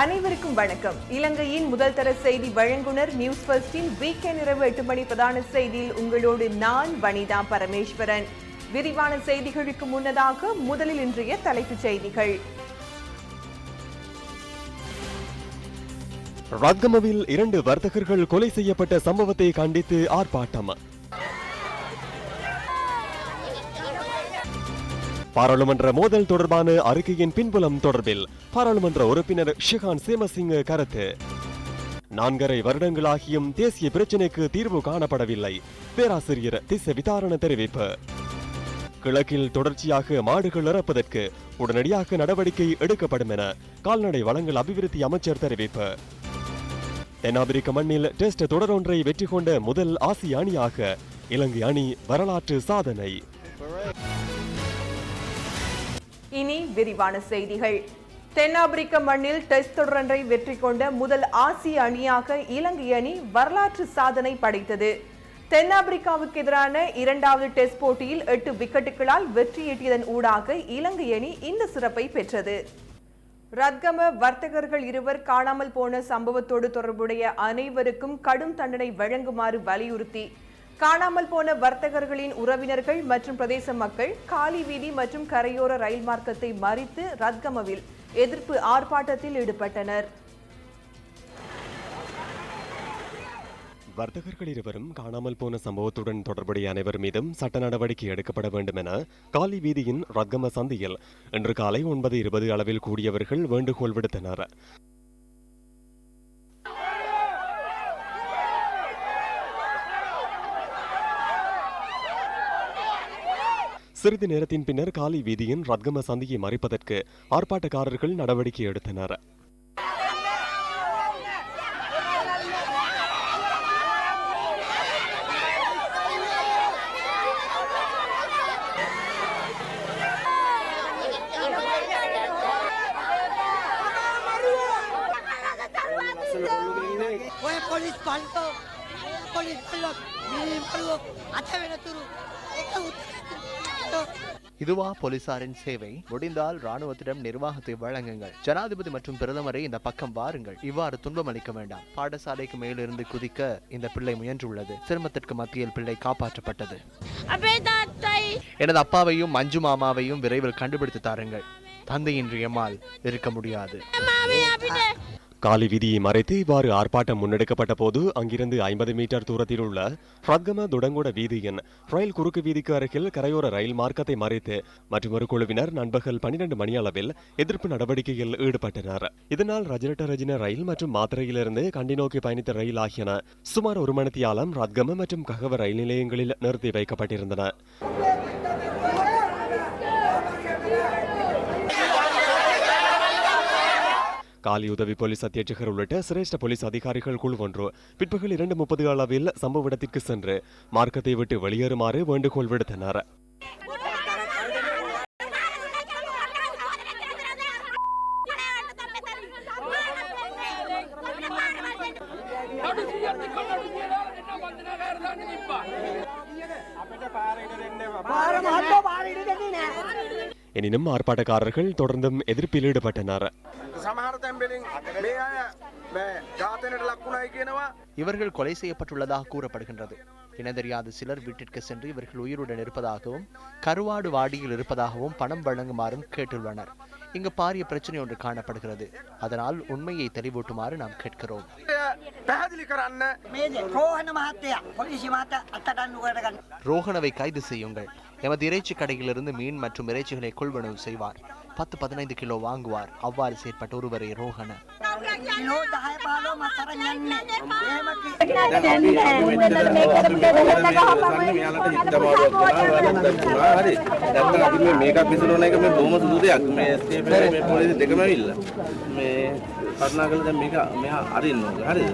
அனைவருக்கும் வணக்கம். இலங்கையின் முதல் தர செய்தி வழங்குனர் நியூஸ் ஃபர்ஸ்டின் வீக்கெண்ட் இரவு எட்டு மணி பிரதான செய்தியில் உங்களோடு நான் வனிதா பரமேஸ்வரன். விரிவான செய்திகளுக்கு முன்னதாக முதலில் இன்றைய தலைப்புச் செய்திகள். ரத்கமவில் இரண்டு வர்த்தகர்கள் கொலை செய்யப்பட்ட சம்பவத்தை கண்டித்து ஆர்ப்பாட்டம். பாராளுமன்ற மோதல் தொடர்பான அறிக்கையின் பின்புலம் தொடர்பில் பாராளுமன்ற உறுப்பினர் ஷிகான் சேமசிங்க கருத்து. நான்கரை வருடங்களாகியும் தேசிய பிரச்சினைக்கு தீர்வு காணப்படவில்லை. பேராசிரியர் திச விதாரண தெரிவிப்பு. கிழக்கில் தொடர்ச்சியாக மாடுகள் இறப்பதற்கு உடனடியாக நடவடிக்கை எடுக்கப்படும் என கால்நடை வளங்கள் அபிவிருத்தி அமைச்சர் தெரிவிப்பு. தென்னாப்பிரிக்க மண்ணில் டெஸ்ட் தொடரொன்றை வெற்றி கொண்ட முதல் ஆசிய அணியாக இலங்கை அணி வரலாற்று சாதனை. விரிவான செய்திகள். தென்னாப்பிரிக்க மண்ணில் டெஸ்ட் தொடரன்றை வெற்றி கொண்ட முதல் ஆசிய அணியாக இலங்கை அணி வரலாற்று சாதனை படைத்தது. தென்னாப்பிரிக்காவுக்கு எதிரான இரண்டாவது டெஸ்ட் போட்டியில் எட்டு விக்கெட்டுகளால் வெற்றியீட்டியதன் ஊடாக இலங்கை அணி இந்த சிறப்பை பெற்றது. ரத்கம வர்த்தகர்கள் இருவர் காணாமல் போன சம்பவத்தோடு தொடர்புடைய அனைவருக்கும் கடும் தண்டனை வழங்குமாறு வலியுறுத்தி காணாமல் போன வர்த்தகர்களின் உறவினர்கள் மற்றும் பிரதேச மக்கள் காலி வீதி மற்றும் கரையோர ரயில் மார்க்கத்தை மறித்து ரத்கமவில் எதிர்ப்பு ஆர்ப்பாட்டத்தில் ஈடுபட்டனர். வர்த்தகர்கள் இருவரும் காணாமல் போன சம்பவத்துடன் தொடர்புடைய அனைவர் மீதும் சட்ட நடவடிக்கை எடுக்கப்பட வேண்டும் என காலி வீதியின் ரத்கம சந்தையில் இன்று காலை ஒன்பது இருபது அளவில் கூடியவர்கள் வேண்டுகோள் விடுத்தனர். சிறிது நேரத்தின் பின்னர் காலி வீதியின் ரத்கம சந்தையை மறைப்பதற்கு ஆர்ப்பாட்டக்காரர்கள் நடவடிக்கை எடுத்தனர் ඔය පොලිස් පල්ට පොලිස් පල්ලොත් මිලිම් පල්ලො අත වෙනතුරු එක උත්තර இதுவா போலீசாரின் சேவை. முடிந்தால் ராணுவத்திடம் நிர்வாகத்தை வழங்குங்கள். ஜனாதிபதி மற்றும் பிரதமரை இந்த பக்கம் வாருங்கள். இவ்வாறு துன்பமளிக்க வேண்டாம். பாடசாலைக்கு மேலிருந்து குதிக்க இந்த பிள்ளை முயன்றுள்ளது. சிரமத்திற்கு மத்தியில் பிள்ளை காப்பாற்றப்பட்டது. எனது அப்பாவையும் மஞ்சு மாமாவையும் விரைவில் கண்டுபிடித்து தாருங்கள். தந்தையின் எம்மால் இருக்க முடியாது. காலி வீதியை மறைத்து இவ்வாறு ஆர்ப்பாட்டம் முன்னெடுக்கப்பட்ட போது அங்கிருந்து ஐம்பது மீட்டர் தூரத்தில் உள்ள ரத்கம துடங்குட வீதியின் ரயில் குறுக்கு வீதிக்கு அருகில் கரையோர ரயில் மார்க்கத்தை மறைத்து மற்றொரு குழுவினர் நண்பகல் பன்னிரண்டு மணி அளவில் எதிர்ப்பு நடவடிக்கையில் ஈடுபட்டனர். இதனால் ரஜரட்ட ரஜின ரயில் மற்றும் மாத்திரையிலிருந்து கண்டி நோக்கி பயணித்த ரயில் ஆகியன சுமார் ஒரு மணித்தியாலம் ரத்கம மற்றும் ககவ ரயில் நிலையங்களில் நிறுத்தி வைக்கப்பட்டிருந்தன. காலி உதவி போலீஸ் அத்தியட்சகர் உள்ளிட்ட சிரேஷ்ட போலீஸ் அதிகாரிகள் குழு ஒன்று பிற்பகல் இரண்டு முப்பது அளவில் சம்பவ இடத்திற்கு சென்று மார்க்கத்தை விட்டு வெளியேறுமாறு வேண்டுகோள் விடுத்தனர். எனினும் ஆர்ப்பாட்டக்காரர்கள் தொடர்ந்தும் எதிர்ப்பில் ஈடுபட்டனர். இவர்கள் கொலை செய்யப்பட்டுள்ளதாக கூறப்படுகின்றது. இனதெரியாத சிலர் வீட்டிற்கு சென்று இவர்கள் உயிருடன் இருப்பதாகவும் கருவாடு வாடியில் இருப்பதாகவும் பணம் வழங்குமாறும் கேட்டுள்ளனர். இங்கு பாரிய பிரச்சனை ஒன்று காணப்படுகிறது. அதனால் உண்மையை தெளிவூட்டுமாறு நாம் கேட்கிறோம். ரோஹனவை கைது செய்யுங்கள். எமது இறைச்சி கடையிலிருந்து மீன் மற்றும் இறைச்சிகளை கொள்வனவு செய்வார். பத்து பதினைந்து கிலோ வாங்குவார் அவ்வாறு செயற்பட்ட ஒருவரை ரோஹண කිලෝ දහය පාලෝ මසරන් යන්නේ එහෙම කි- මෙයාලට හිතමාරුවක් වුණා වැරද්දක් වුණා හරි නැත්නම් අපි මේ මේකක් විසරන එක මේ බොහොම සුදු දෙයක් මේ STF එකයි මේ පොලිසිය දෙකම ඇවිල්ලා මේ කරුණාකරලා දැන් මේක මෙහා අරින්න ඕනේ හරිද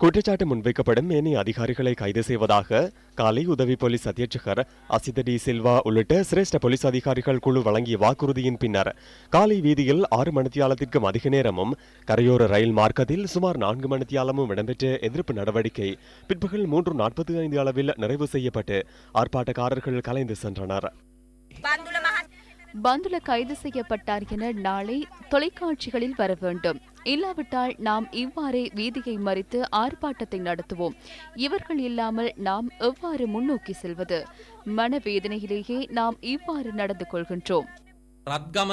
குற்றச்சாட்டு முன்வைக்கப்படும் ஏனைய அதிகாரிகளை கைது செய்வதாக காலை உதவி போலீஸ் அத்தியட்சகர் அசித டி சில்வா உள்ளிட்ட சிரேஷ்ட போலீஸ் அதிகாரிகள் குழு வழங்கிய வாக்குறுதியின் பின்னர் காலை வீதியில் ஆறு மணித்தியாலத்திற்கும் அதிக நேரமும் கரையோர ரயில் மார்க்கத்தில் சுமார் நான்கு மணித்தியாலமும் இடம்பெற்ற எதிர்ப்பு நடவடிக்கை பிற்பகல் மூன்று நாற்பத்தி ஐந்து அளவில் நிறைவு செய்யப்பட்டு ஆர்ப்பாட்டக்காரர்கள் கலைந்து சென்றனர். பந்துல கைது செய்யப்பட்டார் என நாளை தொலைக்காட்சிகளில் வர வேண்டும் இல்லாவிட்டால் நாம் இவ்வாறே வீதியை மறித்து ஆர்ப்பாட்டத்தை நடத்துவோம் இவர்கள் இல்லாமல் நாம் எவ்வாறு முன்னோக்கி செல்வது மனவேதனையிலேயே நாம் இவ்வாறு நடந்து கொள்கின்றோம் රත්ගම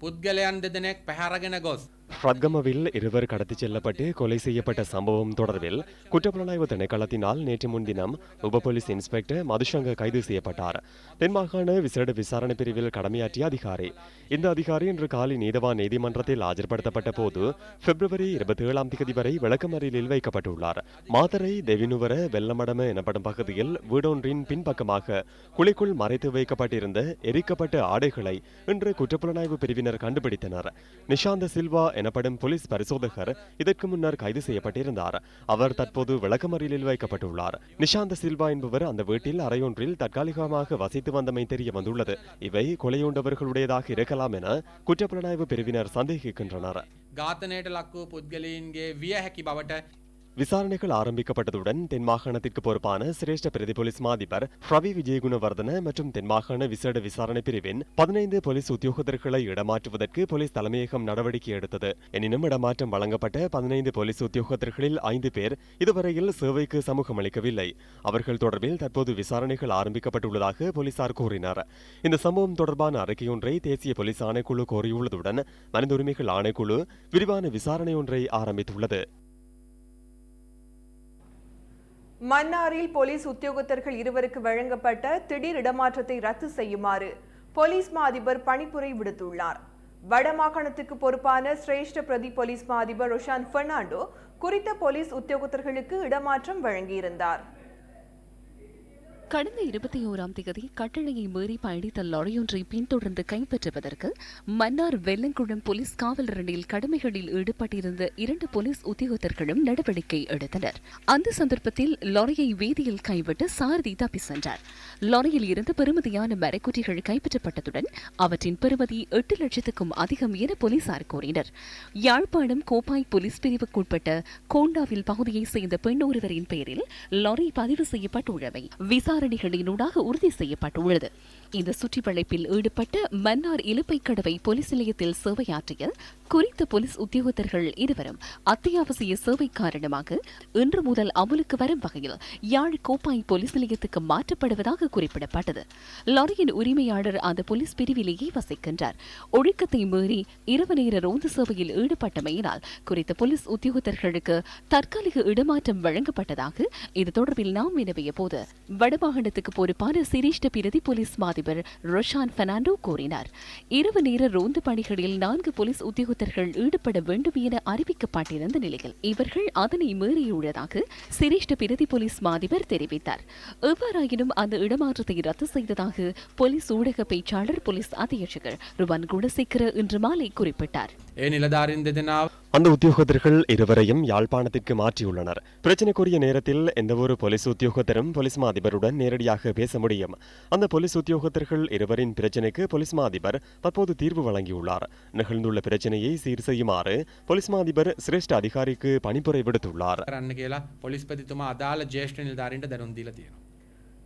පුද්ගලයන් දෙදෙනෙක් පැහැරගෙන ගොස්. ரத்கமவில் இருவர் கடத்திச் செல்லப்பட்டு கொலை செய்யப்பட்ட சம்பவம் தொடர்பில் குற்றப்புலனாய்வு திணைக்களத்தினால் நேற்று முன்தினம் உப போலீஸ் இன்ஸ்பெக்டர் மதுஷங்க கைது செய்யப்பட்டார். தென்மாகாண விசேட விசாரணை பிரிவில் கடமையாற்றிய அதிகாரி இந்த அதிகாரி இன்று காலை நீதவான் நீதிமன்றத்தில் ஆஜர்படுத்தப்பட்ட போது பிப்ரவரி இருபத்தி ஏழாம் தேதி வரை விளக்கமறியலில் வைக்கப்பட்டுள்ளார். மாதரை தெவினுவர வெள்ளமடம எனப்படும் பகுதியில் வீடொன்றின் பின்பக்கமாக குழிக்குள் மறைத்து வைக்கப்பட்டிருந்த எரிக்கப்பட்ட ஆடைகளை இன்று குற்றப்புலனாய்வு பிரிவினர் கண்டுபிடித்தனர். நிஷாந்த சில்வா எனப்படும் போலீஸ் பரிசோதகர் இதற்கு முன்னர் கைது செய்யப்பட்டிருந்தார் அவர் தற்போது விளக்கமறியலில் வைக்கப்பட்டுள்ளார் நிஷாந்த சில்வா என்பவர் அந்த வீட்டில் அறையொன்றில் தற்காலிகமாக வசித்து வந்தமை தெரிய வந்துள்ளது இவை கொலையுண்டவர்களுடையதாக இருக்கலாம் என குற்றப்புலனாய்வு பிரிவினர் சந்தேகிக்கின்றனர் ඝාතනයට ලක්වූ පුද්ගලයින්ගේ විය හැකි බවට விசாரணைகள் ஆரம்பிக்கப்பட்டதுடன் தென் மாகாணத்திற்கு பொறுப்பான சிரேஷ்ட பிரதி போலீஸ் மாதிபர் ரவி விஜயகுணவர்தன மற்றும் தென்மாகாண விசேட விசாரணை பிரிவின் பதினைந்து போலீஸ் உத்தியோகத்தர்களை இடமாற்றுவதற்கு போலீஸ் தலைமையகம் நடவடிக்கை எடுத்தது. எனினும் இடமாற்றம் வழங்கப்பட்ட பதினைந்து போலீஸ் உத்தியோகத்தர்களில் ஐந்து பேர் இதுவரையில் சேவைக்கு சமூகம் அளிக்கவில்லை. அவர்கள் தொடர்பில் தற்போது விசாரணைகள் ஆரம்பிக்கப்பட்டுள்ளதாக போலீசார் கூறினர். இந்த சம்பவம் தொடர்பான அறிக்கையொன்றை தேசிய போலீஸ் ஆணைக்குழு கோரியுள்ளதுடன் மனித உரிமைகள் ஆணைக்குழு விரிவான விசாரணை ஒன்றை ஆரம்பித்துள்ளது. மன்னாரில் போலீஸ் உத்தியோகத்தர்கள் இருவருக்கு வழங்கப்பட்ட திடீர் இடமாற்றத்தை ரத்து செய்யுமாறு போலீஸ் மா அதிபர் பணிப்புரை விடுத்துள்ளார். வடமாகாணத்துக்கு பொறுப்பான சிரேஷ்ட பிரதி போலீஸ் மா அதிபர் ரொஷான் பெர்னாண்டோ குறித்த போலீஸ் உத்தியோகத்தர்களுக்கு இடமாற்றம் வழங்கியிருந்தார். கடந்த இருபத்தி ஓராம் தேதி கட்டளையை மீறி பயணித்த லாரியொன்றை பின்தொடர்ந்து கைப்பற்றுவதற்கு மன்னார் வெள்ளங்குளம் போலீஸ் காவலரணியில் கடமைகளில் ஈடுபட்டிருந்த இரண்டு போலீஸ் உத்தியோகத்தர்களும் நடவடிக்கை எடுத்தனர். அந்த சந்தர்ப்பத்தில் லாரியை வீதியில் கைவிட்டு சாரதி தப்பி சென்றார். லாரியில் இருந்து பெருமதியான மரக்குட்டிகள் கைப்பற்றப்பட்டதுடன் அவற்றின் பெறுமதி எட்டு லட்சத்துக்கும் அதிகம் என போலீசார் கூறினர். யாழ்ப்பாணம் கோப்பாய் போலீஸ் பிரிவுக்குட்பட்ட கோண்டாவில் பகுதியைச் சேர்ந்த பெண் ஒருவரின் பெயரில் லாரி பதிவு செய்யப்பட்டுள்ளவை விசாரணைகளினூடாக உறுதி செய்யப்பட்டுள்ளது. இந்த சுற்றிவளைப்பில் ஈடுபட்ட மன்னார் இலுப்பைக்கடவை போலீஸ் நிலையத்தில் சேவையாற்றிய குறித்த போலீஸ் உத்தியோகத்தர்கள் இருவரும் அத்தியாவசிய சேவை காரணமாக இன்று முதல் அமலுக்கு வரும் வகையில் யாழ் கோப்பாய் போலீஸ் நிலையத்துக்கு மாற்றப்படுவதாக குறிப்பிடப்பட்டது. லாரியின் உரிமையாளர் அந்த போலீஸ் பிரிவிலேயே வசிக்கின்றார். ஒழுக்கத்தை மீறி இரவு நேர ரோந்து சேவையில் ஈடுபட்டமையினால் குறித்த போலீஸ் உத்தியோகத்தர்களுக்கு தற்காலிக இடமாற்றம் வழங்கப்பட்டதாக இது தொடர்பில் நாம் வினவிய போது வடமாகாணத்துக்கு பொறுப்பான சிரேஷ்ட பிரதி போலீஸ் மாதிரி அதிபர் ரொஷான் பெர்னாண்டோ கூறினார். இரவு நேர ரோந்து பணிகளில் நான்கு போலீஸ் உத்தியோகத்தர்கள் ஈடுபட வேண்டும் என அறிவிக்கப்பட்டிருந்த நிலையில் இவர்கள் அதனை மீறியுள்ளதாக சிரேஷ்ட பிரதி போலீஸ் மாதிபர் தெரிவித்தார். எவ்வாறாயினும் அந்த இடமாற்றத்தை ரத்து செய்ததாக போலீஸ் ஊடக பேச்சாளர் போலீஸ் அத்தியட்சகர் ருவான் குணசேகர இன்று மாலை குறிப்பிட்டார். அந்த உத்தியோகத்தர்கள் இருவரையும் யாழ்ப்பாணத்திற்கு மாற்றியுள்ளனர். பிரச்சனைக்குரிய நேரத்தில் எந்தவொரு போலீஸ் உத்தியோகத்தரும் போலீஸ் மாதிபருடன் நேரடியாக பேச முடியும். அந்த போலீஸ் உத்தியோகத்தர்கள் இருவரின் பிரச்சனைக்கு போலீஸ் மாதிபர் தற்போது தீர்வு வழங்கியுள்ளார். நிகழ்ந்துள்ள பிரச்சனையை சீர் செய்யுமாறு போலீஸ் மாதிபர் சிரேஷ்ட அதிகாரிக்கு பணிப்புரை விடுத்துள்ளார்.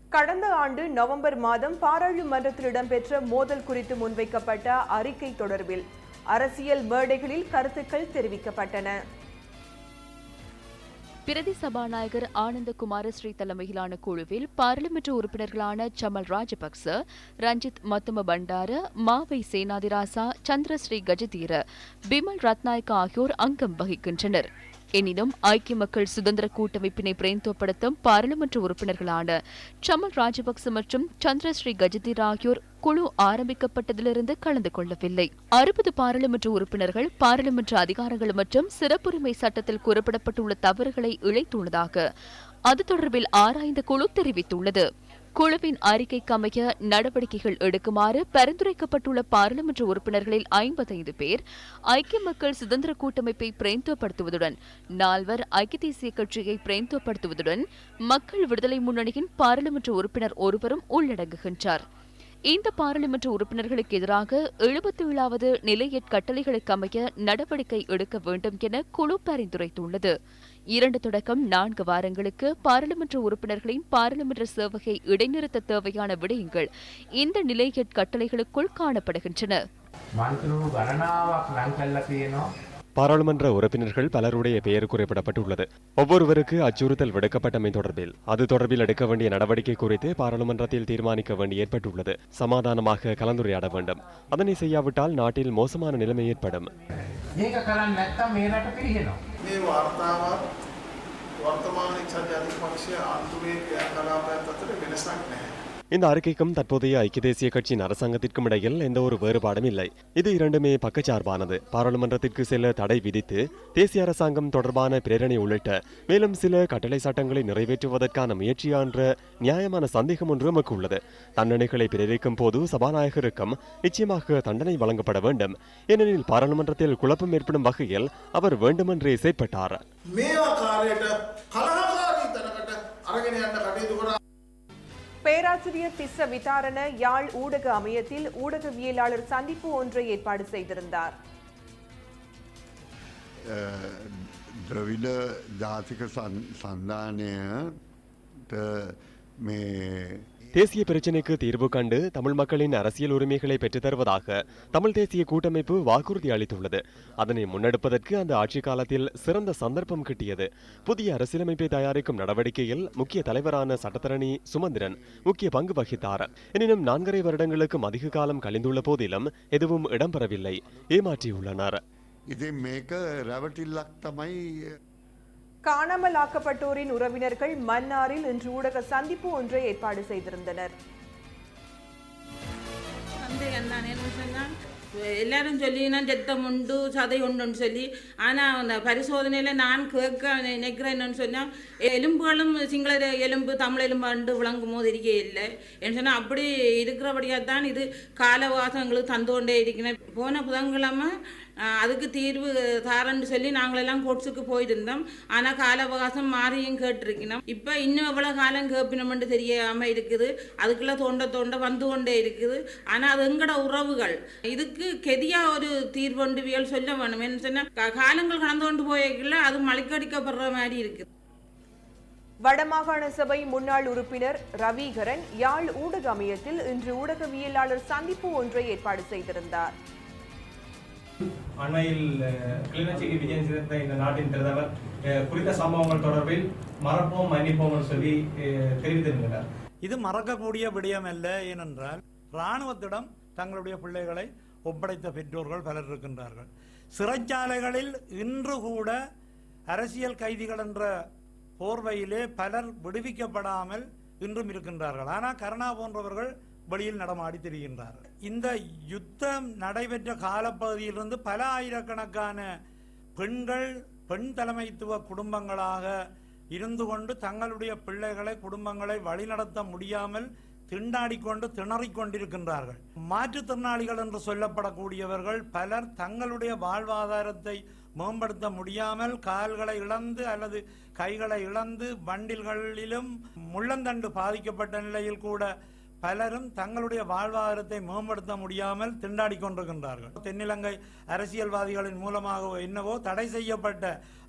கடந்த ஆண்டு நவம்பர் மாதம் பாராளுமன்றத்தில் இடம்பெற்ற மோதல் குறித்து முன்வைக்கப்பட்ட அறிக்கை தொடர்பில் அரசியல் மேடைகளில் கருத்துக்கள் தெரிவிக்கப்பட்டன. பிரதி சபாநாயகர் ஆனந்த குமாரஸ்ரீ தலைமையிலான குழுவில் பாராளுமன்ற உறுப்பினர்களான சமல் ராஜபக்ச ரஞ்சித் மத்தும பண்டார மாவை சேனாதிராசா சந்திரஸ்ரீ கஜதீர பிமல் ரத்நாயக்கா ஆகியோர் அங்கம் வகிக்கின்றனர். எனினும் ஐக்கிய மக்கள் சுதந்திர கூட்டமைப்பினை பிரேந்தோப்படுத்தும் பாராளுமன்ற உறுப்பினர்களான சமல் ராஜபக்ச மற்றும் சந்திரஸ்ரீ கஜதீர் ஆகியோர் குழு ஆரம்பிக்கப்பட்டதிலிருந்து கலந்து கொள்ளவில்லை. அறுபது பாராளுமன்ற உறுப்பினர்கள் பாராளுமன்ற அதிகாரங்கள் மற்றும் சிறப்புரிமை சட்டத்தில் கூறப்படப்பட்டுள்ள தவறுகளை இழைத்துள்ளதாக அது தொடர்பில் ஆராய்ந்த குழு தெரிவித்துள்ளது. குழுவின் அறிக்கைக்கு அமைய நடவடிக்கைகள் எடுக்குமாறு பரிந்துரைக்கப்பட்டுள்ள பாராளுமன்ற உறுப்பினர்களில் ஐம்பத்தைந்து பேர் ஐக்கிய மக்கள் சுதந்திர கூட்டமைப்பை பிரேந்தப்படுத்துவதுடன் நால்வர் ஐக்கிய தேசிய கட்சியை பிரேந்தப்படுத்துவதுடன் மக்கள் விடுதலை முன்னணியின் பாராளுமன்ற உறுப்பினர் ஒருவரும் உள்ளடங்குகின்றார். இந்த பாராளுமன்ற உறுப்பினர்களுக்கு எதிராக எழுபத்தி ஏழாவது நிலையற் கட்டளைகளுக்கு அமைய நடவடிக்கை எடுக்க வேண்டும் என குழு பரிந்துரைத்துள்ளது. இரண்டு தொடக்கம் நான்கு வாரங்களுக்கு பாராளுமன்ற உறுப்பினர்களின் பாராளுமன்ற சேவையை இடைநிறுத்த தேவையான விடயங்கள் இந்த நிலையட் கட்டளைகளுக்குள் காணப்படுகின்றன. பாராளுமன்ற உறுப்பினர்கள் பலருடைய பெயர் குறிப்பிடப்பட்டுள்ளது. ஒவ்வொருவருக்கு அச்சுறுத்தல் விடுக்கப்பட்டமை தொடர்பில் அது தொடர்பில் எடுக்க வேண்டிய நடவடிக்கை குறித்து பாராளுமன்றத்தில் தீர்மானிக்க வேண்டி ஏற்பட்டுள்ளது. சமாதானமாக கலந்துரையாட வேண்டும். அதனை செய்யாவிட்டால் நாட்டில் மோசமான நிலைமை ஏற்படும். ඒක කරන්න නැත්තම් මේ රට පිරිහෙනවා මේ වාර්තාවත් වර්තමාන එක්සත් ජාතික පක්ෂය ආණ්ඩුවේ ක්‍රියාකලාපයත් අතර වෙනසක් නැහැ. இந்த அறிக்கைக்கும் தற்போதைய ஐக்கிய தேசிய கட்சியின் அரசாங்கத்திற்கும் இடையில் எந்த ஒரு வேறுபாடும் இல்லை. இது இரண்டுமே பக்கச்சார்பானது. பாராளுமன்றத்திற்கு செல்ல தடை விதித்து தேசிய அரசாங்கம் தொடர்பான பிரேரணை உள்ளிட்ட மேலும் சில கட்டளை சட்டங்களை நிறைவேற்றுவதற்கான முயற்சியான்ற நியாயமான சந்தேகம் ஒன்று நமக்கு உள்ளது. தண்டனைகளை பிரேரிக்கும் போது சபாநாயகருக்கும் நிச்சயமாக தண்டனை வழங்கப்பட வேண்டும். ஏனெனில் பாராளுமன்றத்தில் குழப்பம் ஏற்படும் வகையில் அவர் வேண்டுமென்றே செயற்பட்டார். பேராசிரியர் திஸ்ஸ விதாரண யாழ் ஊடக அமையத்தில் ஊடகவியலாளர் சந்திப்பு ஒன்றை ஏற்பாடு செய்திருந்தார் ද්‍රවිඩ ජාතික සන්ධානයට මේ தேசிய பிரச்சினைக்கு தீர்வு கண்டு தமிழ் மக்களின் அரசியல் உரிமைகளை பெற்றுத்தருவதாக தமிழ் தேசிய கூட்டமைப்பு வாக்குறுதி அளித்துள்ளது. அதனை முன்னெடுப்பதற்கு அந்த ஆட்சி காலத்தில் சிறந்த சந்தர்ப்பம் கிட்டியது. புதிய அரசியலமைப்பை தயாரிக்கும் நடவடிக்கையில் முக்கிய தலைவரான சட்டத்தரணி சுமந்திரன் முக்கிய பங்கு வகித்தார். எனினும் நான்கரை வருடங்களுக்கும் அதிக காலம் கழிந்துள்ள போதிலும் எதுவும் இடம்பெறவில்லை. ஏமாற்றியுள்ளனர். இது மேக ரவட்டில்லாக் காணாமல் ஆக்கப்பட்டோரின் உறவினர்கள் மன்னாரில் இன்று ஊடக சந்திப்பு ஒன்றை ஏற்பாடு செய்திருந்தனர். வந்து என்ன சொன்னால் எல்லாரும் சொல்லினா ரத்தம் உண்டு சதை உண்டுன்னு சொல்லி. ஆனால் அந்த பரிசோதனையில் நான் கேட்க நினைக்கிறேன் சொன்னால் எலும்புகளும் சிங்கள எலும்பு தமிழ் எலும்பு அண்டு விளங்கும் போது இருக்கே இல்லை. என்று சொன்னால் அப்படி இருக்கிறபடியாக தான் இது காலவாசம் எங்களுக்கு தந்து கொண்டே இருக்கிறேன் போன புதன்கிழமை அதுக்கு தீர்வு தாரன்னு சொல்லி நாங்களெல்லாம் கோட்ஸுக்கு போயிருந்தோம். ஆனால் கால அவகாசம் மாறியும் கேட்டிருக்கணும். இப்போ இன்னும் எவ்வளோ காலம் கேட்பினோம்னு தெரியாமல் இருக்குது. அதுக்குள்ளே தோண்ட தோண்ட வந்து கொண்டே இருக்குது. ஆனால் அது எங்கட உறவுகள்? இதுக்கு கெதியா ஒரு தீர்வண்டுவியல் சொல்ல வேணும். என்ன சொன்னால் காலங்கள் கடந்து கொண்டு போயக்குள்ள அது மலைக்கடிக்கப்படுற மாதிரி இருக்குது வடமாகாண சபை முன்னாள் உறுப்பினர் ரவிகரன் யாழ் ஊடக அமையத்தில் இன்று ஊடகவியலாளர் சந்திப்பு ஒன்றை ஏற்பாடு செய்திருந்தார். அண்மையில் கிளிநொச்சிக்கு விஜயம் சிறந்த இந்த நாட்டின் பிரதமர் குறித்த சம்பவங்கள் தொடர்பில் மறப்போம் மன்னிப்போம் சொல்லி தெரிவித்திருக்கிறார் இது மறக்கக்கூடிய விடயம் அல்ல ஏனென்றால் இராணுவத்திடம் தங்களுடைய பிள்ளைகளை ஒப்படைத்த பெற்றோர்கள் பலர் இருக்கின்றார்கள். சிறைச்சாலைகளில் இன்று கூட அரசியல் கைதிகள் என்ற போர்வையிலே பலர் விடுவிக்கப்படாமல் இன்றும் இருக்கின்றார்கள். ஆனால் கருணா போன்றவர்கள் வெளியில் நடமாடி திரிகின்றார். இந்த யுத்தம் நடைபெற்ற காலப்பகுதியிலிருந்து பல ஆயிரக்கணக்கான பெண்கள் பெண் தலைமைத்துவ குடும்பங்களாக இருந்து கொண்டு தங்களுடைய பிள்ளைகளை குடும்பங்களை வழிநடத்த முடியாமல் திண்டாடிக்கொண்டு திணறிக் கொண்டிருக்கின்றார்கள். மாற்றுத்திறனாளிகள் என்று சொல்லப்படக்கூடியவர்கள் பலர் தங்களுடைய வாழ்வாதாரத்தை மேம்படுத்த முடியாமல் கால்களை இழந்து அல்லது கைகளை இழந்து வண்டில்களிலும் முள்ளந்தண்டு பாதிக்கப்பட்ட நிலையில் கூட பலரும் தங்களுடைய வாழ்வாதாரத்தை மேம்படுத்த முடியாமல் திண்டாடி கொண்டிருக்கின்றார்கள். தென்னிலங்கை அரசியல்வாதிகளின் மூலமாகவோ என்னவோ தடை செய்யப்பட்ட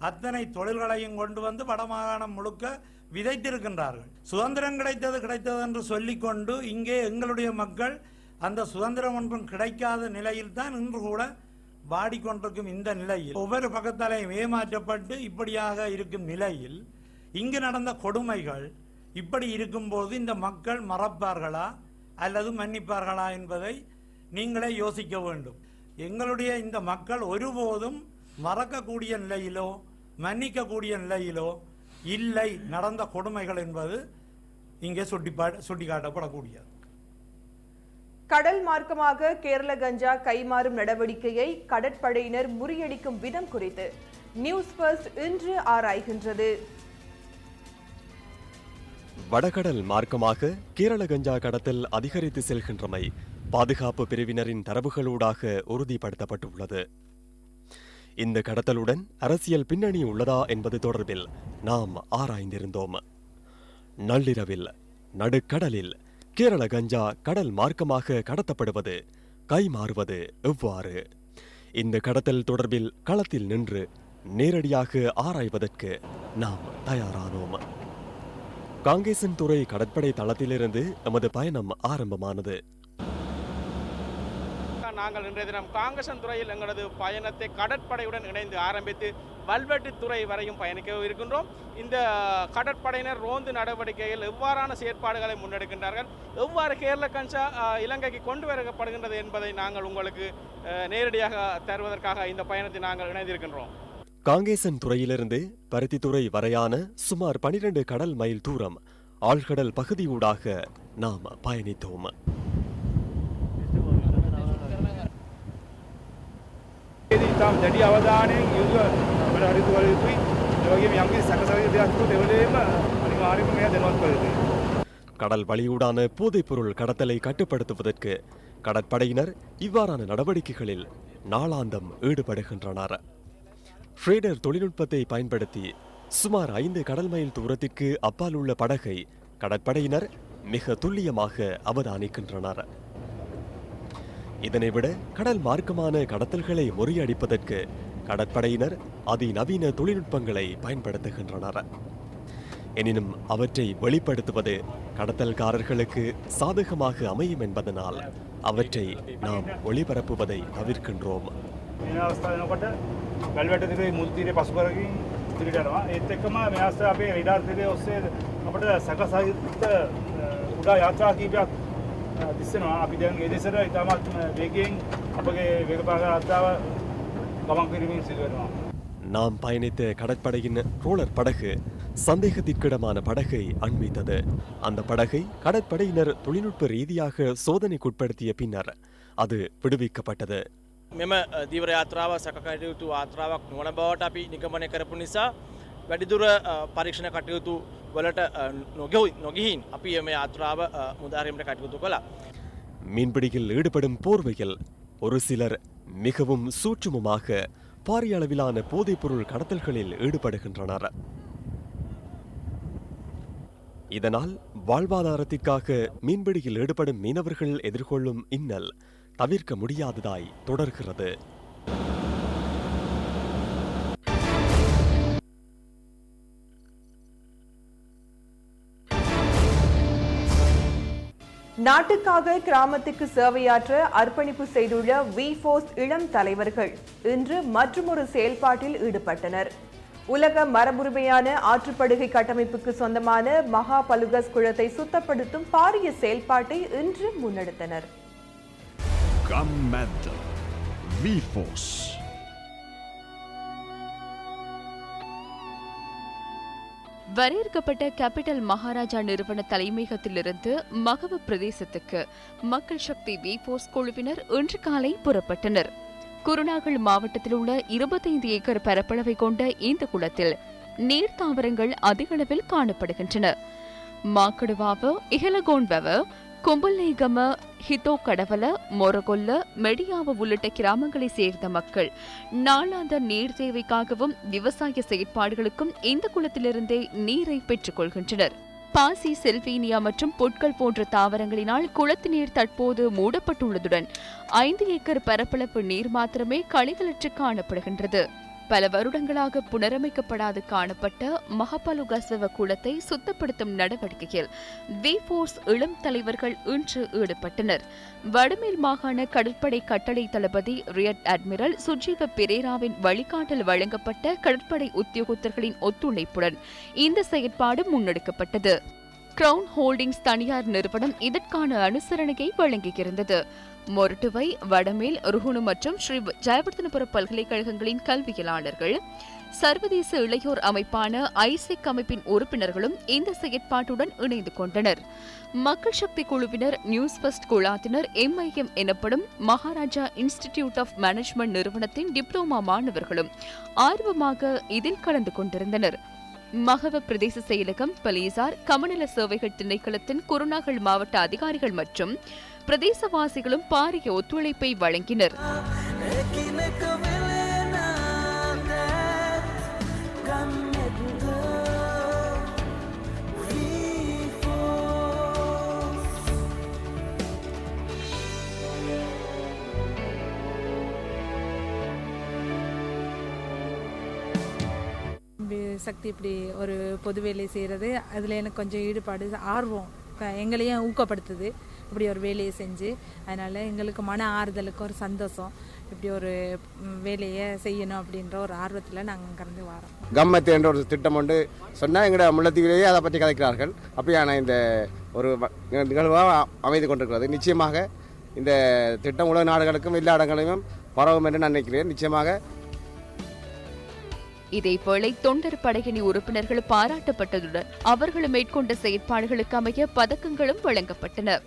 அத்தனை தொழில்களையும் கொண்டு வந்து வடமாகாணம் முழுக்க விதைத்திருக்கின்றார்கள். சுதந்திரம் கிடைத்தது கிடைத்தது என்று சொல்லிக்கொண்டு இங்கே எங்களுடைய மக்கள் அந்த சுதந்திரம் ஒன்றும் கிடைக்காத நிலையில் தான் இன்று கூட வாடிக்கொண்டிருக்கும் இந்த நிலையில். ஒவ்வொரு பக்கத்தாலையும் ஏமாற்றப்பட்டு இப்படியாக இருக்கும் நிலையில் இங்கு நடந்த கொடுமைகள் இப்படி இருக்கும்போது இந்த மக்கள் மறப்பார்களா? அல்லது மன்னிப்பார்களா என்பதை நீங்களே யோசிக்க வேண்டும். எங்களுடைய இந்த மக்கள் ஒருபோதும் மறக்கக்கூடிய நிலையிலோ மன்னிக்கக்கூடிய நிலையிலோ இல்லை. நடந்த கொடுமைகள் என்பது இங்கே சுட்டிப்பா சுட்டிக்காட்டப்படக்கூடியது. கடல் மார்க்கமாக கேரள கஞ்சா கைமாறும் நடவடிக்கையை கடற்படையினர் முறியடிக்கும் விதம் குறித்து நியூஸ் ஃபர்ஸ்ட் இன்று ஆராய்கின்றது. வடகடல் மார்க்கமாக கேரள கஞ்சா கடத்தல் அதிகரித்து செல்கின்றமை பாதுகாப்பு பிரிவினரின் தரவுகளூடாக உறுதிப்படுத்தப்பட்டுள்ளது. இந்த கடத்தலுடன் அரசியல் பின்னணி உள்ளதா என்பது தொடர்பில் நாம் ஆராய்ந்திருந்தோம். நள்ளிரவில் நடுக்கடலில் கேரள கஞ்சா கடல் மார்க்கமாக கடத்தப்படுவது கைமாறுவது எவ்வாறு? இந்த கடத்தல் தொடர்பில் களத்தில் நின்று நேரடியாக ஆராய்வதற்கு நாம் தயாரானோம். காங்கேசன் துறை கடற்படை தளத்திலிருந்து எமது பயணம் ஆரம்பமானது. நாங்கள் இன்றைய தினம் காங்கேசன் துறையில் எங்களது பயணத்தை கடற்படையுடன் இணைந்து ஆரம்பித்து வல்வெட்டு துறை வரையும் பயணிக்க இருக்கின்றோம். இந்த கடற்படையினர் ரோந்து நடவடிக்கையில் எவ்வாறான செயற்பாடுகளை முன்னெடுக்கின்றார்கள் எவ்வாறு கேரள கஞ்சா இலங்கைக்கு கொண்டு வரப்படுகின்றது என்பதை நாங்கள் உங்களுக்கு நேரடியாக தருவதற்காக இந்த பயணத்தை நாங்கள் இணைந்திருக்கின்றோம். காங்கேசன் துறையிலிருந்து பருத்தித்துறை வரையான சுமார் பனிரெண்டு கடல் மைல் தூரம் ஆழ்கடல் பகுதியூடாக ஊடாக நாம் பயணித்தோம். கடல் வழியூடான போதைப்பொருள் கடத்தலை கட்டுப்படுத்துவதற்கு கடற்படையினர் இவ்வாறான நடவடிக்கைகளில் நாளாந்தம் ஈடுபடுகின்றனர். ஃப்ரேடர் தொழில்நுட்பத்தை பயன்படுத்தி சுமார் ஐந்து கடல் மைல் தூரத்திற்கு அப்பால் உள்ள படகை கடற்படையினர் மிக துல்லியமாக அவதானிக்கின்றனர். இதனை விட கடல் மார்க்கமான கடத்தல்களை முறியடிப்பதற்கு கடற்படையினர் அதிநவீன தொழில்நுட்பங்களை பயன்படுத்துகின்றனர். எனினும் அவற்றை வெளிப்படுத்துவது கடத்தல்காரர்களுக்கு சாதகமாக அமையும் என்பதனால் அவற்றை நாம் ஒளிபரப்புவதை தவிர்க்கின்றோம். මේ අවස්ථාව වෙනකොට වැල්වැට තිරේ මුල් තීරය පසු කරකින් ඉදිරියට යනවා. ඒත් එක්කම මේ අවස්ථාවේ අපේ රඩාර් තිරය ඔස්සේ අපිට සැකසහිත අ, උඩා යාත්‍රා කීපයක් අ, දිස්සෙනවා. අපි දැන් ඒ දෙසට ඉතාමත් වේගයෙන් අපගේ වේගපාක යාත්‍රාව ගමන් කිරීමෙන් සිදු වෙනවා. நாம் பயணித்த கடற்படையின் ரோலர் படகு சந்தேகத்திற்கிடமான படகை அண்மித்தது அந்த படகை கடற்படையினர் தொழில்நுட்ப ரீதியாக சோதனைக்குட்படுத்திய பின்னர் அது விடுவிக்கப்பட்டது මෙම දීවර යාත්‍රාව සැකකටයුතු ආත්‍රාවක් නොවන බවට අපි නිගමනය කරපු නිසා වැඩිදුර අ, පරීක්ෂණ කටයුතු වලට අ, නොගෙව් නොගිහින් අපි එම යාත්‍රාව අ, මුදාරීමට කටයුතු කළා. மீன்பிடியில் ஈடுபடும் போர்வையில் ஒரு சிலர் மிகவும் சூட்சுமமாக பாரிய அளவிலான போதைப்பொருள் கடத்தல்களில் ஈடுபடுகின்றனர் இதனால் வாழ்வாதாரத்திற்காக மீன்பிடியில் ஈடுபடும் மீனவர்கள் எதிர்கொள்ளும் இன்னல் தவிர்க்க முடியாததாய் தொடர்கிறது. நாட்டுக்காக கிராமத்துக்கு சேவையாற்ற அர்ப்பணிப்பு செய்துள்ள வி ஃபோர்ஸ் இளம் தலைவர்கள் இன்று மற்றுமொரு செயல்பாட்டில் ஈடுபட்டனர். உலக மரபுரிமையான ஆற்றுப்படுகை கட்டமைப்புக்கு சொந்தமான மகா பலுகஸ் குளத்தை சுத்தப்படுத்தும் பாரிய செயல்பாட்டை இன்று முன்னெடுத்தனர். Gammed Vifos. வரையறுக்கப்பட்ட கேபிட்டல் மகாராஜா நிறுவன தலைமையகத்திலிருந்து மகவ பிரதேசத்துக்கு மக்கள் சக்தி விபோஸ் குழுவினர் இன்று காலை புறப்பட்டனர் குருநாகல் மாவட்டத்தில் உள்ள இருபத்தைந்து ஏக்கர் பரப்பளவை கொண்ட இந்த குளத்தில் நீர் தாவரங்கள் அதிகளவில் காணப்படுகின்றன மாக்கடுவாவோ இஹலகோன்வெவோ கும்பல்நேகம ஹிதோ கடவல மொரகொல்ல மெடியாவ உள்ளிட்ட கிராமங்களை சேர்ந்த மக்கள் நாளாந்த நீர் தேவைக்காகவும் விவசாய செயற்பாடுகளுக்கும் இந்த குளத்திலிருந்தே நீரை பெற்றுக் கொள்கின்றனர். பாசி செல்வீனியா மற்றும் புட்கள் போன்ற தாவரங்களினால் குளத்து நீர் தற்போது மூடப்பட்டுள்ளதுடன் ஐந்து ஏக்கர் பரப்பளவு நீர் மாத்திரமே களிகளற்று காணப்படுகின்றது. பல வருடங்களாக புனரமைக்கப்படாது காணப்பட்ட மகபலுகசவ குளத்தை சுத்தப்படுத்தும் நடவடிக்கையில் வி போர்ஸ் இளம் தலைவர்கள் இன்று ஈடுபட்டனர். வடமேல் மாகாண கடற்படை கட்டளை தளபதி ரியட் அட்மிரல் சுஜீவ பெரேராவின் வழிகாட்டல் வழங்கப்பட்ட கடற்படை உத்தியோகத்தர்களின் ஒத்துழைப்புடன் இந்த செயற்பாடு முன்னெடுக்கப்பட்டது. கிரவுன் ஹோல்டிங்ஸ் தனியார் நிறுவனம் இதற்கான அனுசரணையை வழங்கியிருந்தது மொரட்டுவை வடமேல் ருகுணு மற்றும் ஸ்ரீ ஜெயவர்தனபுர பல்கலைக்கழகங்களின் கல்வியலாளர்கள் சர்வதேச இளையோர் அமைப்பான ஐசிக் அமைப்பின் உறுப்பினர்களும் இந்த செயற்பாட்டுடன் இணைந்து கொண்டனர். மக்கள் சக்தி குழுவினர் நியூஸ் ஃபர்ஸ்ட் குழாத்தினர் எம்ஐஎம் எனப்படும் மகாராஜா இன்ஸ்டிடியூட் ஆஃப் மேனேஜ்மெண்ட் நிறுவனத்தின் டிப்ளோமா மாணவர்களும் ஆர்வமாக இதில் கலந்து கொண்டிருந்தனர். மகவ பிரதேச செயலகம் பலீசார் கமநல சேவைகள் திணைக்களத்தின் குருநாகல் மாவட்ட அதிகாரிகள் மற்றும் பிரதேசவாசிகளும் பாரிய ஒத்துழைப்பை வழங்கினர். சக்தி இப்படி ஒரு பொது வேலை செய்கிறது அதில் எனக்கு கொஞ்சம் ஈடுபாடு ஆர்வம் க- எங்களையும் ஊக்கப்படுத்துது. இப்படி ஒரு வேலையை செஞ்சு அதனால் எங்களுக்கு மன ஆறுதலுக்கு ஒரு சந்தோஷம். இப்படி ஒரு வேலையை செய்யணும் அப்படின்ற ஒரு ஆர்வத்தில் நாங்கள் கறந்து வரோம். கம்மத்து என்ற ஒரு திட்டம் ஒன்று சொன்னால் எங்களோட முள்ளத்தீவிலேயே அதை பற்றி கதைக்கிறார்கள். அப்படியான இந்த ஒரு வ- நிகழ்வாக அமைந்து கொண்டிருக்கிறது. நிச்சயமாக இந்த திட்டம் உலக நாடுகளுக்கும் எல்லா இடங்களிலும் பரவும் என்று நான் நினைக்கிறேன். நிச்சயமாக இதேவேளை தொண்டர் படையணி உறுப்பினர்கள் பாராட்டப்பட்டதுடன் அவர்கள் மேற்கொண்ட செயற்பாடுகளுக்கு அமைய பதக்கங்களும் வழங்கப்பட்டன.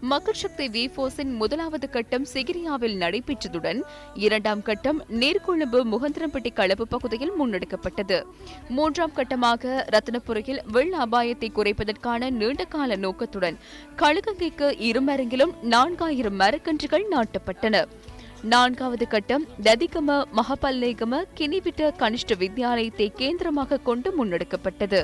மக்கள் சக்தி வி போர்ஸின் முதலாவது கட்டம் சிகிரியாவில் நடைபெற்றதுடன் இரண்டாம் கட்டம் நீர்கொழும்பு முகந்திரம்பட்டி களப்பு பகுதியில் முன்னெடுக்கப்பட்டது. மூன்றாம் கட்டமாக ரத்னபுரியில் வெள்ள அபாயத்தை குறைப்பதற்கான நீண்டகால நோக்கத்துடன் கழுகங்கைக்கு இருமரங்கிலும் நான்காயிரம் மரக்கன்றுகள் நாட்டப்பட்டன. நான்காவது கட்டம் ததிகம மகபல்லேகம கினிவிட்ட கனிஷ்ட வித்யாலயத்தை கேந்திரமாக கொண்டு முன்னெடுக்கப்பட்டது.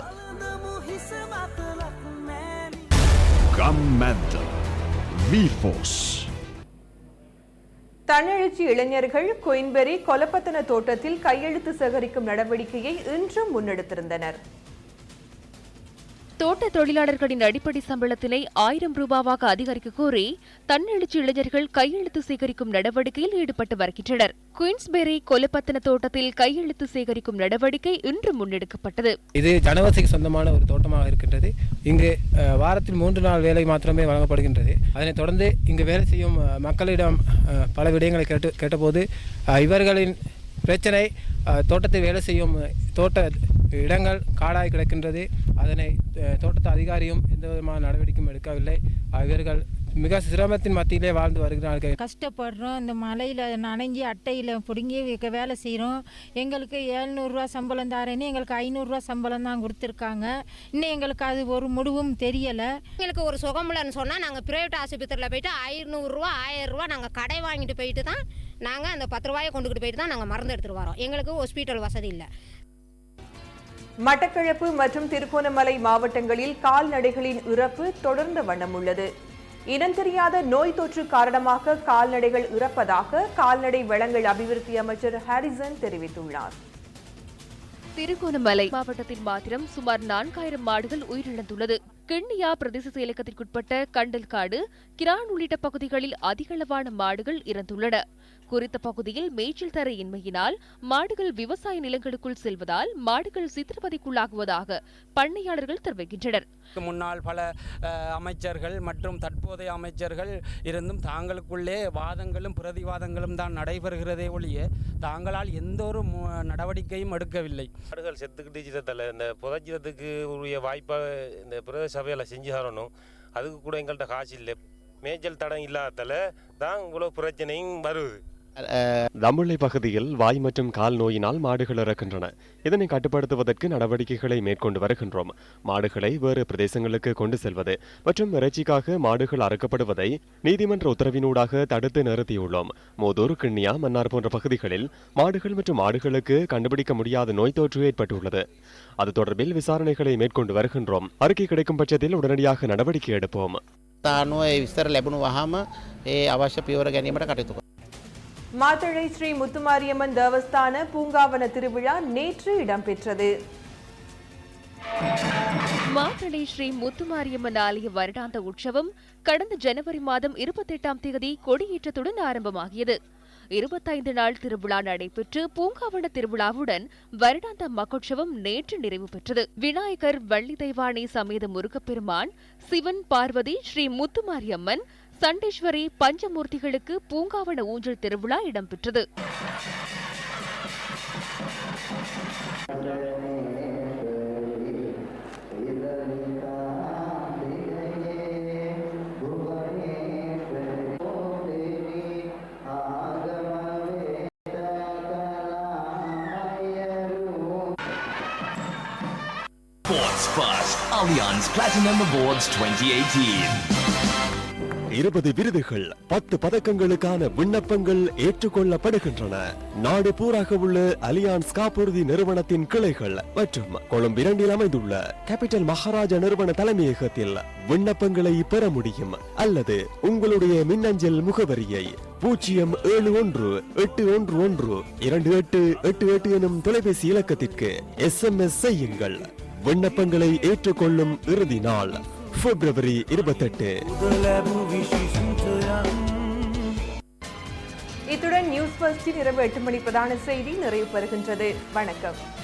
தன்னெழுச்சி இளைஞர்கள் கொயின்பெரி கொலப்பத்தன தோட்டத்தில் கையெழுத்து சேகரிக்கும் நடவடிக்கையை இன்றும் முன்னெடுத்திருந்தனர். தோட்ட தொழிலாளர்களின் அடிப்படை சம்பளத்தினை ஆயிரம் ரூபாவாக அதிகரிக்க கோரி தன்னெழுச்சி இளைஞர்கள் கையெழுத்து சேகரிக்கும் நடவடிக்கையில் ஈடுபட்டு வருகின்றனர். குயின்ஸ்பெரி கொலப்பத்தன தோட்டத்தில் கையெழுத்து சேகரிக்கும் நடவடிக்கை இன்று முன்னெடுக்கப்பட்டது. இது ஜனவசிக்கு சொந்தமான ஒரு தோட்டமாக இருக்கின்றது. இங்கு வாரத்தில் மூன்று நாள் வேலை மாத்திரமே வழங்கப்படுகின்றது. அதனைத் தொடர்ந்து இங்கு வேலை செய்யும் மக்களிடம் பல விடயங்களை கேட்டு கேட்டபோது இவர்களின் பிரச்சனை அஹ், தோட்டத்தில் வேலை செய்யும் தோட்ட இடங்கள் காடாய் கிடக்கின்றது. அதனை தோட்டத்து அதிகாரியும் எந்த விதமான நடவடிக்கையும் எடுக்கவில்லை. இவர்கள் மிக சிரமத்தின் மத்தியிலே வாழ்ந்து வருகிறார்கள். கஷ்டப்படுறோம். இந்த மலையில் நனைஞ்சி அட்டையில் பிடுங்கி வேலை செய்கிறோம் எங்களுக்கு ஏழ்நூறுரூவா சம்பளம் தாரேன்னு எங்களுக்கு ஐநூறுரூவா சம்பளம் தான் கொடுத்துருக்காங்க. இன்னும் எங்களுக்கு அது ஒரு முடிவும் தெரியலை. எங்களுக்கு ஒரு சுகமில்லைன்னு சொன்னால் நாங்கள் ப்ரைவேட் ஆஸ்பத்திரியில் போயிட்டு ஐநூறுரூவா ஆயிரம் ரூபா நாங்கள் கடை வாங்கிட்டு போயிட்டு தான் நாங்கள் அந்த பத்து ரூபாயை கொண்டுக்கிட்டு போயிட்டு தான் நாங்கள் மருந்து எடுத்துகிட்டு வரோம். எங்களுக்கு ஹாஸ்பிட்டல் வசதி இல்லை. மட்டக்களப்பு மற்றும் திருகோணமலை மாவட்டங்களில் கால்நடைகளின் இறப்பு தொடர்ந்த வண்ணம் உள்ளது. இனம் தெரியாத நோய் தொற்று காரணமாக கால்நடைகள் இறப்பதாக கால்நடை வளங்கள் அபிவிருத்தி அமைச்சர் ஹாரிசன் தெரிவித்துள்ளார். திருகோணமலை மாவட்டத்தில் மாத்திரம் சுமார் நான்காயிரம் மாடுகள் உயிரிழந்துள்ளது. கிண்ணியா பிரதேச செயலகத்திற்குட்பட்ட கண்டல்காடு கிரான் உள்ளிட்ட பகுதிகளில் அதிகளவான மாடுகள் இறந்துள்ளன. குறித்த பகுதியில் மேய்ச்சல் தர இன்மையினால் மாடுகள் விவசாய நிலங்களுக்குள் செல்வதால் மாடுகள் சித்திரவதைக்குள்ளாகுவதாக பண்ணையாளர்கள் தெரிவிக்கின்றனர். முன்னாள் பல அமைச்சர்கள் மற்றும் தற்போதைய அமைச்சர்கள் இருந்தும் தாங்களுக்குள்ளே வாதங்களும் பிரதிவாதங்களும் தான் நடைபெறுகிறதே ஒழிய தாங்களால் எந்த ஒரு நடவடிக்கையும் எடுக்கவில்லை. மாடுகள் செத்துக்கிட்டு சித்தத்தில் இந்த புதைக்கிறதுக்கு உரிய வாய்ப்பாக இந்த பிரதேச சபையில் செஞ்சு தரணும். அதுக்கு கூட எங்கள்கிட்ட காசு இல்லை. மேய்ச்சல் தடம் இல்லாததால தான் இவ்வளோ பிரச்சனையும் வருது. தம்புள்ளை பகுதியில் வாய் மற்றும் கால் நோயினால் மாடுகள் இறக்கின்றன இதனை கட்டுப்படுத்துவதற்கு நடவடிக்கைகளை மேற்கொண்டு வருகின்றோம் மாடுகளை வேறு பிரதேசங்களுக்கு கொண்டு செல்வது மற்றும் இறைச்சிக்காக மாடுகள் அறுக்கப்படுவதை நீதிமன்ற உத்தரவினூடாக தடுத்து நிறுத்தியுள்ளோம் மோதூர் கிண்ணியா மன்னார் போன்ற பகுதிகளில் மாடுகள் மற்றும் மாடுகளுக்கு கண்டுபிடிக்க முடியாத நோய் தொற்று ஏற்பட்டுள்ளது அது தொடர்பில் விசாரணைகளை மேற்கொண்டு வருகின்றோம் அறிக்கை கிடைக்கும் பட்சத்தில் உடனடியாக நடவடிக்கை எடுப்போம் අනුව ඒ විස්තර ලැබුණු වහම ඒ අවශ්‍ය පියවර ගැනීමට කටයුතු කරනවා. மாத்தளை ஸ்ரீ முத்துமாரியம்மன் தேவஸ்தான பூங்காவன திருவிழா நேற்று இடம்பெற்றது. மாத்தளை ஸ்ரீ முத்துமாரியம்மன் ஆலய வருடாந்த உற்சவம் கடந்த ஜனவரி மாதம் இருபத்தெட்டாம் தேதி கொடியேற்றத்துடன் ஆரம்பமாகியது. இருபத்தைந்து நாள் திருவிழா நடைபெற்று பூங்காவன திருவிழாவுடன் வருடாந்த மகோற்சவம் நேற்று நிறைவு பெற்றது. விநாயகர் வள்ளி தெய்வானை சமேத முருகப்பெருமான் சிவன் பார்வதி ஸ்ரீ முத்துமாரியம்மன் சண்டேஸ்வரி பஞ்சமூர்த்திகளுக்கு பூங்காவன ஊஞ்சல் திருவிழா இடம்பெற்றது Sports First Allianz Platinum Awards 2018. இருபது விருதுகள் பத்து பதக்கங்களுக்கான விண்ணப்பங்கள் ஏற்றுக்கொள்ளப்படுகின்றன. நாடு பூராக உள்ள அலியான்ஸ் காப்புறுதி நிறுவனத்தின் கிளைகள் மற்றும் கொழும்பு இரண்டில் அமைந்துள்ள கேபிட்டல் மகாராஜா நிறுவன தலைமையகத்தில் விண்ணப்பங்களை பெற முடியும். அல்லது உங்களுடைய மின்னஞ்சல் முகவரியை பூஜ்ஜியம் ஏழு ஒன்று எட்டு ஒன்று ஒன்று இரண்டு எட்டு எட்டு எட்டு எனும் தொலைபேசி இலக்கத்திற்கு எஸ் எம் எஸ் செய்யுங்கள். விண்ணப்பங்களை ஏற்றுக்கொள்ளும் இறுதி நாள் பிப்ரவரி இருபத்தெட்டு. இத்துடன் நியூஸ் பஸ்டின் இரவு எட்டு மணி பிரதான செய்தி நிறைவு பெறுகின்றது. வணக்கம்.